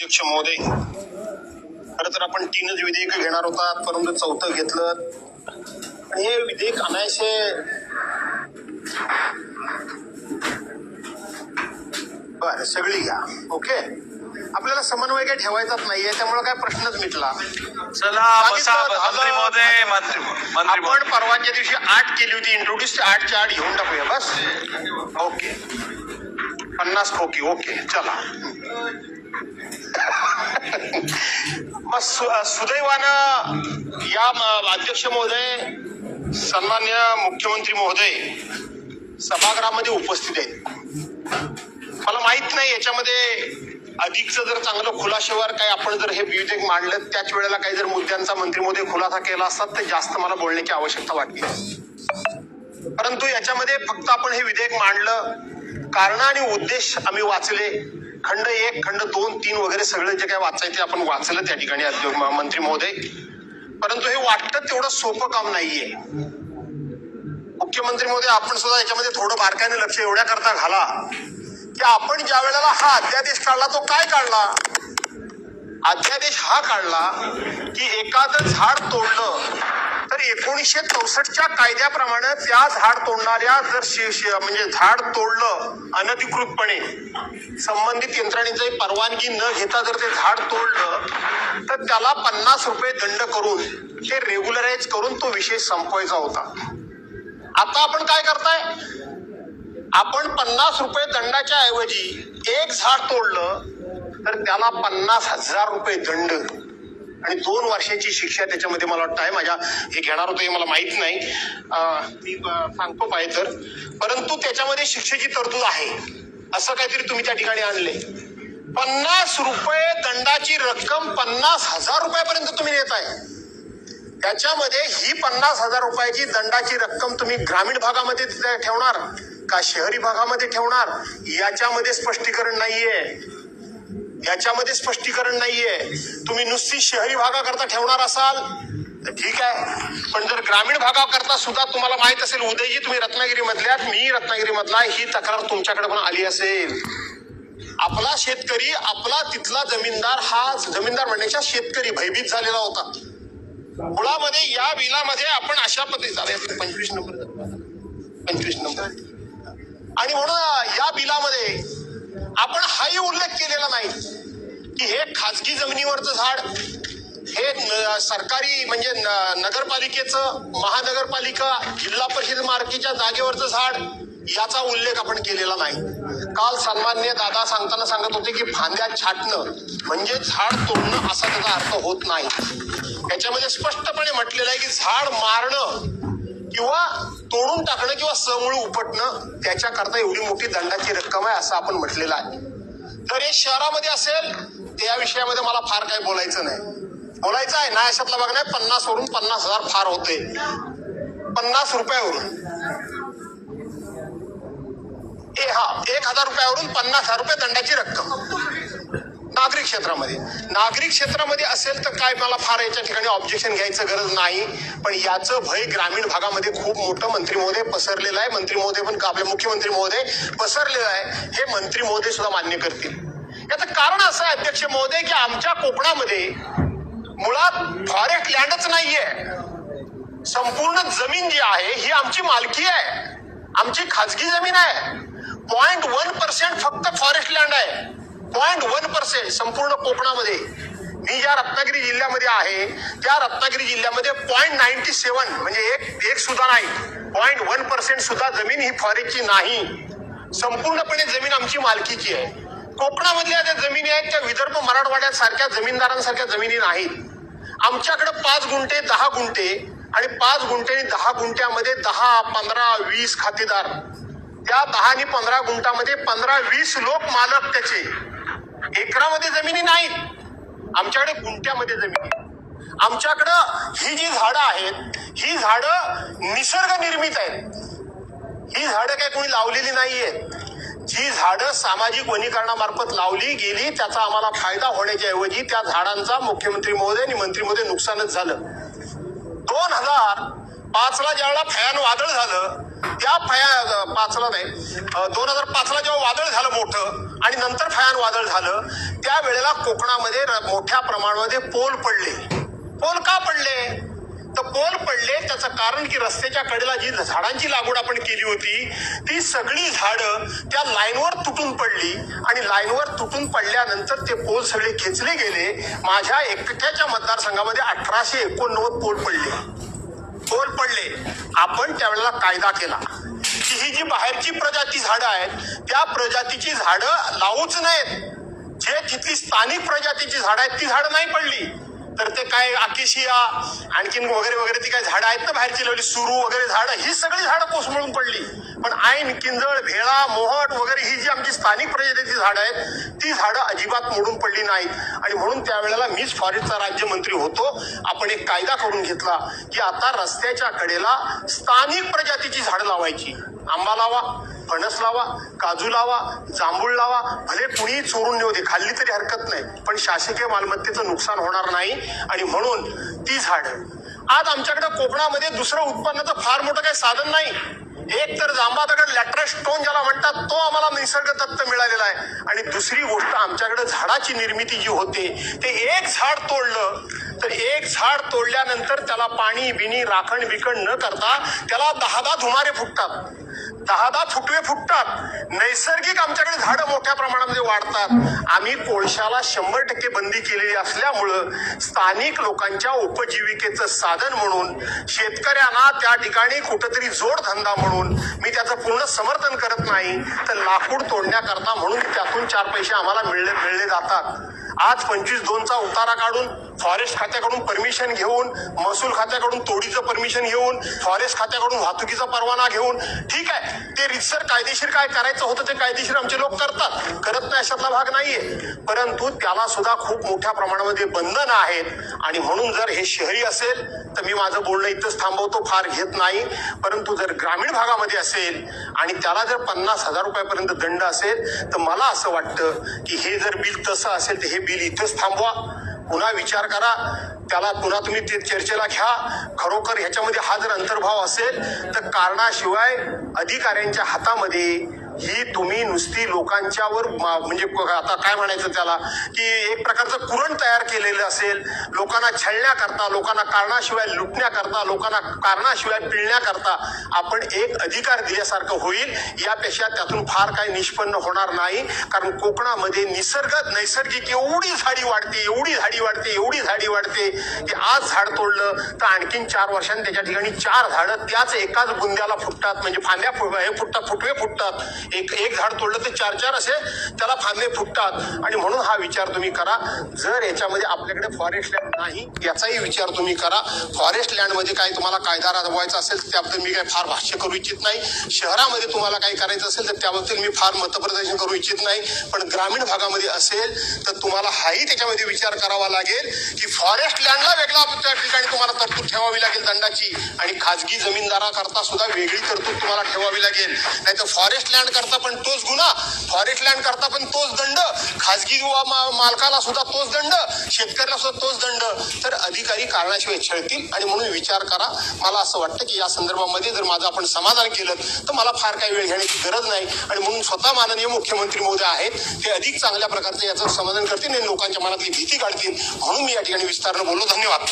अध्यक्ष महोदय खरं तर आपण तीनच विधेयक घेणार होता परंतु चौथं घेतलं. आणि हे विधेयक अनायसे बर सगळी घ्या. ओके? आपल्याला समन्वय काय ठेवायचाच नाहीये त्यामुळे काय प्रश्नच मिटला. चला बसा मंत्री महोदय मंत्री मंत्री आपण परवाच्या दिवशी आठ केली होती इंट्रोड्यूस आठच्या आठ घेऊन टाकूया बस? ओके. पन्नास खोकी ओके चला. मग सुदैवानं या अध्यक्ष महोदय सन्मान्य मुख्यमंत्री महोदय सभागृहामध्ये उपस्थित आहेत. मला माहीत नाही याच्यामध्ये अधिकचं जर चांगलं खुलाशेवर काय आपण जर हे विधेयक मांडलं त्याच वेळेला काही जर मुद्द्यांचा मंत्री मोदी खुलासा केला असतात तर जास्त मला बोलण्याची आवश्यकता वाटली परंतु याच्यामध्ये फक्त आपण हे विधेयक मांडलं. कारण आणि उद्देश आम्ही वाचले. खंड एक खंड दोन तीन वगैरे सगळं जे काय वाचायचे आपण वाचलं त्या ठिकाणी मंत्री महोदय. परंतु हे वाटतं तेवढं सोपं काम नाहीये. मुख्यमंत्री महोदय आपण सुद्धा याच्यामध्ये थोडं बारकाईने लक्ष एवढ्या करता घाला. की आपण ज्या वेळेला हा अध्यादेश काढला तो काय काढला? अध्यादेश हा काढला की एखादं झाड तोडलं तर एकोणीसशे चौसष्टच्या कायद्याप्रमाणे त्या झाड तोडणाऱ्या जर म्हणजे झाड तोडलं अनधिकृतपणे संबंधित यंत्रणेची परवानगी न घेता जर ते झाड तोडलं तर त्याला पन्नास रुपये दंड करून ते रेग्युलराईज करून तो विषय संपवायचा होता. आता आपण काय करताय? आपण पन्नास रुपये दंडाच्या ऐवजी एक झाड तोडलं तर त्याला पन्नास हजार रुपये दंड. आणि दोन वर्षाची शिक्षा त्याच्यामध्ये मला वाटतं आहे. माझ्या हे घेणार होतं हे मला माहीत नाही. मी सांगतो पाहिजे तर. परंतु त्याच्यामध्ये शिक्षेची तरतूद आहे. असं काहीतरी तुम्ही त्या ठिकाणी आणले पन्नास रुपये दंडाची रक्कम पन्नास हजार रुपयापर्यंत तुम्ही नेताय त्याच्यामध्ये ही पन्नास हजार रुपयाची दंडाची रक्कम तुम्ही ग्रामीण भागामध्ये ठेवणार का शहरी भागामध्ये ठेवणार? याच्यामध्ये स्पष्टीकरण नाहीये. याच्यामध्ये स्पष्टीकरण नाहीये. तुम्ही नुसती शहरी भागाकरता ठेवणार असाल तर ठीक आहे. पण जर ग्रामीण भागाकरता सुद्धा तुम्हाला माहीत असेल उदयजी तुम्ही रत्नागिरी मधल्यात मी रत्नागिरी मधला ही तक्रार तुमच्याकडे पण आली असेल. आपला शेतकरी आपला तिथला जमीनदार हा जमीनदार म्हणण्याच्या शेतकरी भयभीत झालेला होता. मुळामध्ये या बिलामध्ये आपण अशा पद्धतीने पंचवीस नंबर पंचवीस नंबर. आणि म्हणून या बिलामध्ये आपण हाही उल्लेख केलेला नाही. की हे खाजगी जमिनीवरचं झाड हे न- सरकारी म्हणजे न- नगरपालिकेचं महानगरपालिका जिल्हा परिषद मार्केटच्या जागेवरचं झाड याचा उल्लेख आपण केलेला नाही. काल सन्मान्य दादा सांगताना सांगत होते की फांद्या छाटणं म्हणजे झाड तोडणं असा त्याचा अर्थ होत नाही. त्याच्यामध्ये स्पष्टपणे म्हटलेलं आहे की झाड मारणं किंवा तोडून टाकणं किंवा समूळ उपटणं त्याच्याकरता एवढी मोठी दंडाची रक्कम आहे असं आपण म्हटलेलं आहे. जर हे शहरामध्ये असेल त्या विषयामध्ये मला फार काही बोलायचं नाही. बोलायचं आहे ना अशातला बघ नाही पन्नास वरून पन्नास हजार फार होते. पन्नास रुपयावरून. ए हा एक हजार रुपयावरून पन्नास हजार रुपये दंडाची रक्कम. नागरिक क्षेत्रामध्ये. नागरिक क्षेत्रामध्ये असेल तर काय? मला फार याच्या ठिकाणी ऑब्जेक्शन घ्यायचं गरज नाही. पण याचं भय ग्रामीण भागामध्ये खूप मोठं मंत्री महोदय पसरलेलं आहे. मंत्री महोदय पण आपले मुख्यमंत्री महोदय पसरलेलं आहे. हे मंत्री महोदय सुद्धा मान्य करतील. याचं कारण असं आहे अध्यक्ष महोदय की आमच्या कोकणामध्ये मुळात फॉरेस्ट लँडच नाहीये. संपूर्ण जमीन जी आहे ही आमची मालकी आहे. आमची खाजगी जमीन आहे. पॉइंट वन पर्सेंट फक्त फॉरेस्ट लँड आहे. पॉईंट वन पर्सेंट संपूर्ण कोकणामध्ये. मी ज्या रत्नागिरी जिल्ह्यामध्ये आहे त्या रत्नागिरी जिल्ह्यामध्ये पॉईंट नाईन्टी सेवन म्हणजे एक एक सुद्धा नाही. पॉईंट वन पर्सेंट सुद्धा जमीन ही फॉरेस्टची नाही. संपूर्णपणे जमीन आमची मालकीची आहे. कोकणामधल्या ज्या जमिनी आहेत त्या विदर्भ मराठवाड्यासारख्या जमीनदारांसारख्या जमिनी नाहीत. आमच्याकडे पाच गुंठे दहा गुंठे आणि पाच गुंठे आणि दहा गुंठ्यामध्ये दहा पंधरा वीस खातेदार. त्या दहा आणि पंधरा गुंठामध्ये पंधरा वीस लोक मालक त्याचे. एकरामध्ये जमिनी नाहीत. आमच्याकडे गुंट्यामध्ये जमिनी आहेत. आमच्याकडं ही जी झाडं आहेत ही झाडं निसर्ग निर्मित आहेत. ही झाडं काही कोणी लावलेली नाहीयेत जी झाडं सामाजिक वनीकरणामार्फत लावली गेली त्याचा आम्हाला फायदा होण्याच्या ऐवजी त्या झाडांचा मुख्यमंत्री महोदय आणि मंत्री महोदय नुकसानच झालं. दोन हजार पाचला ज्यावेळेला फॅन वादळ झालं त्या फया पाचला नाही. दोन हजार पाचला जेव्हा वादळ झालं मोठं आणि नंतर फयान वादळ झालं त्यावेळेला कोकणामध्ये र- मोठ्या प्रमाणामध्ये पोल पडले. पोल का पडले? तर पोल पडले त्याचं कारण की रस्त्याच्या कडेला जी झाडांची लागवड आपण केली होती ती सगळी झाडं त्या लाईनवर तुटून पडली आणि लाईनवर तुटून पडल्यानंतर ते पोल सगळे खेचले गेले. माझ्या एकट्याच्या मतदारसंघामध्ये अठराशे एकोणनव्वद पोल पडले. पोल पडले. आपण त्यावेळेला कायदा केला. की ही जी बाहेरची प्रजाती झाडं आहेत त्या प्रजातीची झाडं लावूच नयेत. जे तिथली स्थानिक प्रजातीची झाडं आहेत ती झाडं नाही पडली. तर ते काय आकेशिया आणखीन वगैरे वगैरे ती काय झाडं आहेत ना बाहेरची लावली सुरू वगैरे झाडं ही सगळी झाडं कोसमळून पडली. पण ऐन किंजळ भेळा मोहट वगैरे ही जी आमची स्थानिक प्रजातीची झाडं आहेत ती झाडं अजिबात मोडून पडली नाहीत. आणि म्हणून त्यावेळेला मीच फॉरेस्टचा राज्यमंत्री होतो. आपण एक कायदा करून घेतला की आता रस्त्याच्या कडेला स्थानिक प्रजातीची झाडं लावायची. आंबा लावा फणस लावा काजू लावा जांभूळ लावा भले कुणीही चोरून नेऊ दे खाल्ली तरी हरकत नाही. पण शासकीय मालमत्तेचं नुकसान होणार नाही आणि म्हणून ती झाडं. आज आमच्याकडे कोकणामध्ये दुसरं उत्पन्नाचं फार मोठं काही साधन नाही. एक तर जांबा दगड लॅट्रस स्टोन ज्याला म्हणतात तो आम्हाला निसर्गदत्त मिळालेला आहे. आणि दुसरी गोष्ट आमच्याकडे झाडाची निर्मिती जी होते ते एक झाड तोडलं तर एक झाड तोडल्यानंतर त्याला पाणी बिणी राखण बिखण न करता त्याला दहा दहा धुमारे फुटतात. दहा दहा फुटवे फुटतात. नैसर्गिक आमच्याकडे झाडं मोठ्या प्रमाणामध्ये वाढतात. आम्ही कोळशाला शंभर टक्के बंदी केलेली असल्यामुळं स्थानिक लोकांच्या उपजीविकेचं साधन म्हणून शेतकऱ्यांना त्या ठिकाणी कुठंतरी जोडधंदा म्हणून मी त्याचं पूर्ण समर्थन करत नाही तर लाकूड तोडण्याकरता म्हणून त्यातून चार पैसे आम्हाला मिळले मिळले जातात. आज पंचवीस दोनचा उतारा काढून फॉरेस्ट खात्याकडून परमिशन घेऊन महसूल खात्याकडून तोडीचं परमिशन घेऊन फॉरेस्ट खात्याकडून वाहतुकीचा परवाना घेऊन ठीक आहे ते रितसर कायदेशीर काय करायचं होतं ते कायदेशीर आमचे लोक करतात. करत नाही अशातला भाग नाहीये. परंतु त्याला सुद्धा खूप मोठ्या प्रमाणामध्ये बंधनं आहेत. आणि म्हणून जर हे शहरी असेल तर मी माझं बोलणं इथंच थांबवतो फार घेत नाही. परंतु जर ग्रामीण भागामध्ये असेल आणि त्याला जर पन्नास हजार रुपयापर्यंत दंड असेल तर मला असं वाटतं की हे जर बिल तसं असेल तर हे बिल इथंच थांबवा. पुन्हा विचार करा. त्याला पुन्हा तुम्ही ते चर्चेला घ्या. खरोखर ह्याच्यामध्ये हा जर अंतर्भाव असेल तर कारणाशिवाय अधिकाऱ्यांच्या हातामध्ये ही तुम्ही नुसती लोकांच्यावर मा- म्हणजे आता काय म्हणायचं त्याला? की एक प्रकारचं कुरण तयार केलेलं असेल लोकांना छळण्याकरता लोकांना कारणाशिवाय लुटण्याकरता लोकांना कारणाशिवाय पिळण्याकरता आपण एक अधिकार दिल्यासारखं होईल यापेक्षा त्यातून फार काही निष्पन्न होणार नाही. कारण कोकणामध्ये निसर्ग नैसर्गिक एवढी झाडी वाढते एवढी झाडी वाढते एवढी झाडी वाढते की आज झाड तोडलं तर आणखीन चार वर्षांनी त्याच्या ठिकाणी चार झाडं त्याच एकाच बुंद्याला फुटतात. म्हणजे फांद्या हे फुटतात फुटवे फुटतात. एक एक झाड तोडलं तर चार चार असे त्याला फांदे फुटतात. आणि म्हणून हा विचार तुम्ही करा. जर याच्यामध्ये आपल्याकडे फॉरेस्ट लँड नाही याचाही विचार तुम्ही करा. फॉरेस्ट लँडमध्ये काही तुम्हाला कायदा राबवायचा असेल त्याबद्दल मी काही फार भाष्य करू इच्छित नाही. शहरामध्ये तुम्हाला काही करायचं असेल तर त्याबद्दल मी फार मतप्रदर्शन करू इच्छित नाही. पण ग्रामीण भागामध्ये असेल तर तुम्हाला हाही त्याच्यामध्ये विचार करावा लागेल की फॉरेस्ट लँडला वेगळा त्या ठिकाणी तुम्हाला तरतूद ठेवावी लागेल दंडाची. आणि खाजगी जमीनदाराकरता सुद्धा वेगळी तरतूद तुम्हाला ठेवावी लागेल. नाही तर फॉरेस्ट लँड करता पण तोच गुन्हा फॉरेस्ट लँड करता पण तोच दंड खाजगी मालकाला सुद्धा तोच दंड शेतकऱ्याला सुद्धा तोच दंड. तर अधिकारी कारणाशिवाय छळतील आणि म्हणून विचार करा. मला असं वाटतं की या संदर्भामध्ये जर माझं आपण समाधान केलं तर मला फार काही वेळ घेण्याची गरज नाही. आणि म्हणून स्वतः माननीय मुख्यमंत्री महोदय आहेत ते अधिक चांगल्या प्रकारचं याचं समाधान करतील आणि लोकांच्या मनातली भीती काढतील म्हणून मी या ठिकाणी विस्तारानं बोललो. धन्यवाद.